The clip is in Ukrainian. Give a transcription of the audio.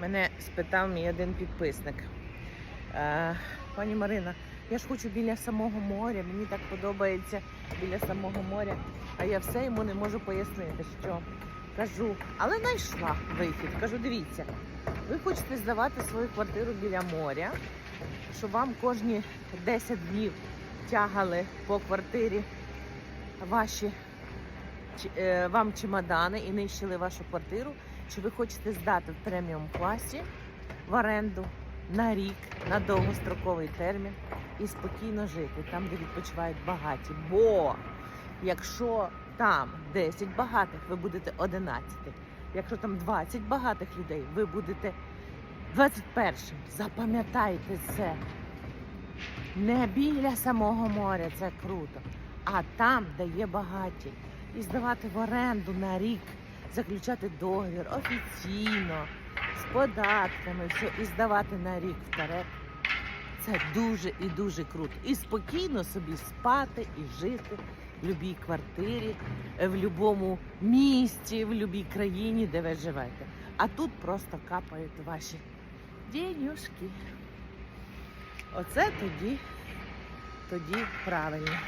Мене спитав мій один підписник. Е, пані Марина, я ж хочу біля самого моря, мені так подобається біля самого моря, а я все йому не можу пояснити, що кажу, але знайшла вихід. Кажу, дивіться, ви хочете здавати свою квартиру біля моря, щоб вам кожні 10 днів тягали по квартирі ваші е, вам чемодани і нищили вашу квартиру, чи ви хочете здати в преміум класі в оренду на рік, на довгостроковий термін і спокійно жити там, де відпочивають багаті. Бо якщо там 10 багатих, ви будете 11. Якщо там 20 багатих людей, ви будете 21. Запам'ятайте це. Не біля самого моря, це круто, а там, де є багаті. І здавати в оренду на рік, заключати договір офіційно, з податками, все, і здавати на рік вперед. Це дуже і дуже круто. І спокійно собі спати і жити в будь-якій квартирі, в будь-якому місті, в будь-якій країні, де ви живете. А тут просто капають ваші денюшки. Оце тоді, тоді правильно.